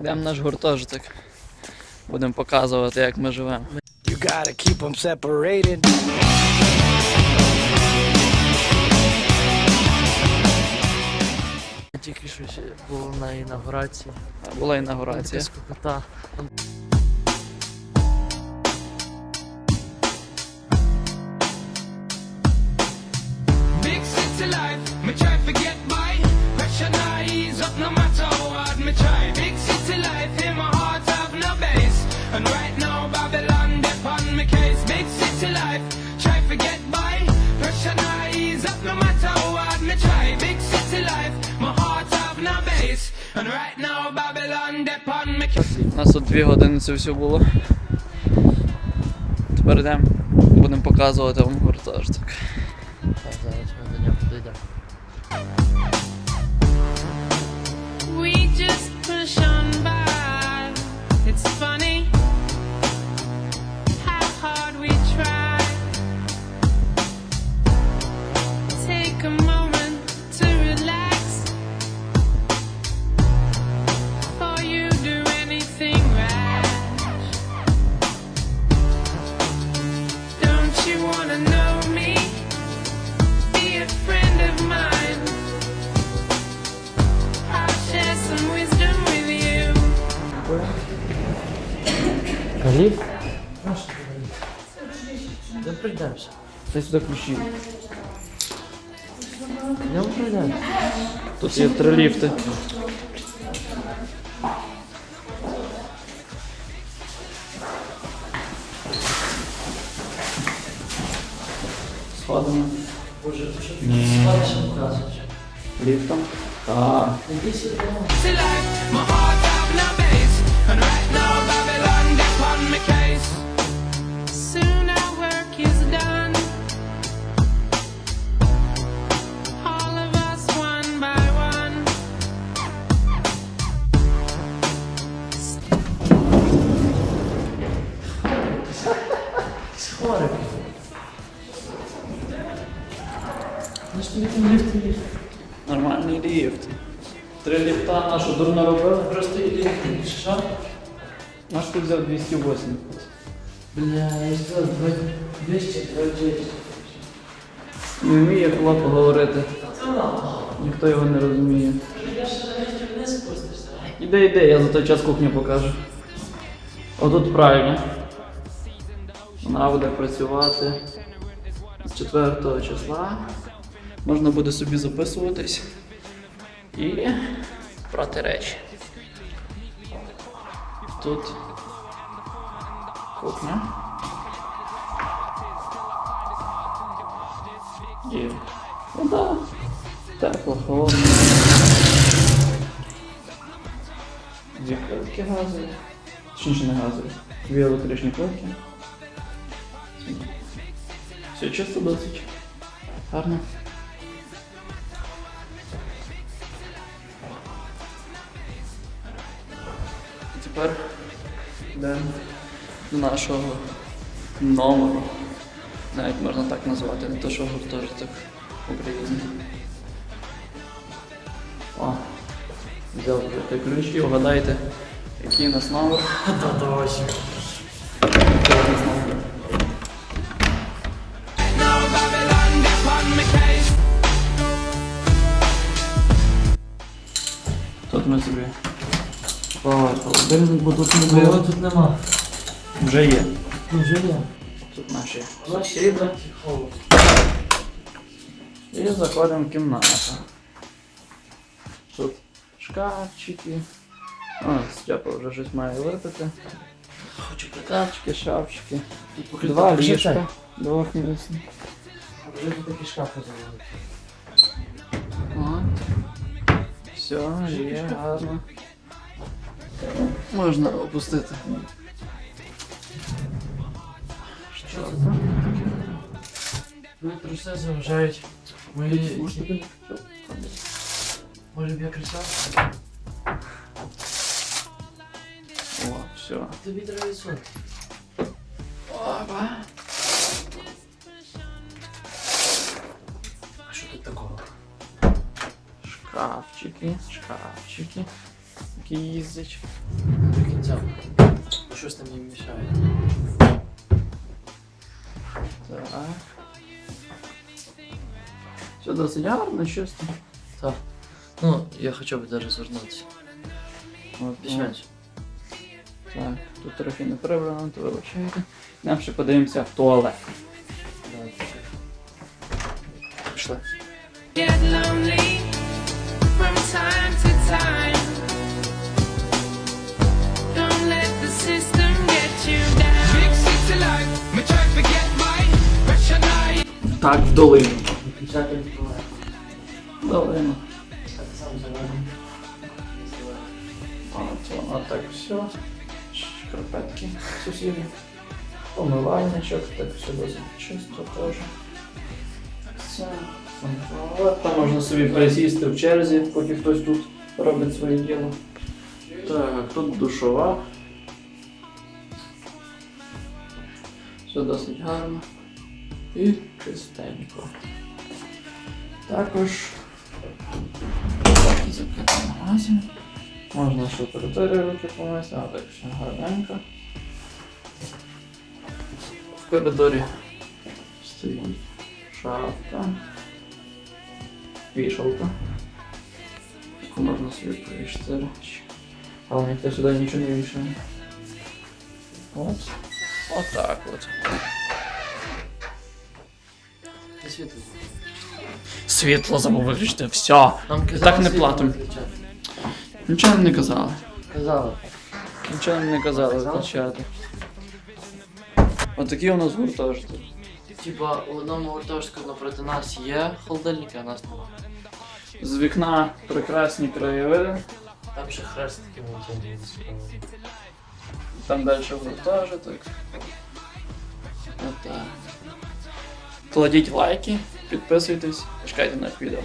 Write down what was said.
Йдемо наш гуртожиток. Будемо показувати, як ми живемо. You gotta keep them separated. Тільки що ще було на інаугурації. Була інаугурація. Дискокота. Hard me try. Big city life, my heart have no base. And right now Babylon dip me. У нас тут дві години це все було. Тепер йдемо, будемо показувати вам гуртожиток. Так, зараз ми до нього підійдемо. Каліф? Де прийдемося? Ти сюди ключі. Де ми прийдемо? Тут є три ліфти. Сходимо Боже, ти що ти складеш показуєш? ліфтом. Так. Іди сюди. City life, my heart ліфт. Нормальний ліфт. Три ліфта нашу дурно робили. Просто і ліфт. Що? Наш тут взяв 208. Бля, я сказав, 200, 200. Не вміє хлоп говорити. Це нам. Ніхто його не розуміє. Я ще на ліфті вниз спустишся. Іде, іде, я за той час кухню покажу. Отут правильно. Вона буде працювати з 4 числа. Можна буде собі записуватись і брати речі. Тут кухня. І вода. Тепло, холодно. Дві плитки газові. Точніше не газові. Дві електричні плитки. Все чисто досить. Гарно. Тепер йдемо до нашого номеру. Навіть можна так назвати, не то що гуртожиток України. О, взяв вже той ключ і вгадайте, який у нас номер. Та давай. Який у нас номер. Now Babylon dip on me case. Тут ми собі холодильник, бо тут не його було. тут нема. Вже є. Ну, вже є. Тут наші сусіди. І заходимо в кімнату. Тут шкафчики. О, Степа вже щось має випити. Хочу. Шкафчики. Покажи- Два ліжка. це. Двохмісні. Вже тут такі шкафи. От. Все, є гарно. Можна опустити. Що це? Твої труси заважають. Мої... Може б я кричав? О, все. Тобі треба відсунути. Опа. А що тут такого? Шкафчики, шкафчики. Який їздить. До кінця. Щось там їм мішає. Так. Все досить гарно, чисто. Так. Ну, я хочу би даже звернутися. От, Більш-менш. Так, тут трохи не прибрано, то вибачайте. Нам ще подивимося в туалет. Пішли. Так, в долину. Долину. Воно так все. Шкарпетки сусідні. Помивальничок, так все досить чисто теж. Все. Там можна собі присісти в черзі, поки хтось тут робить своє діло. Так, тут душова. Все досить гарно. І чистенько. Також магазин. Можна ще територію руки помити, а так все гарненько. В коридорі стоїть шафка. Вішалка. Яку можна собі повішати речі. Але ніхто сюди нічого не вішає. От. Отак от. Ти світло. Світло забув виключити, все. Нам казали, Так не світло платимо. виключати. Нічого не казали. Казали. Нічого не казали Казали? виключати. Отакі у нас гуртожиток. Типа, у одному гуртожитку напроти нас є холодильники, а нас немає. З вікна прекрасні краєвиди. Там ще хрест такий молодий. Там далі гуртожиток. Отак. Кладіть лайки, підписуйтесь, чекайте на відео.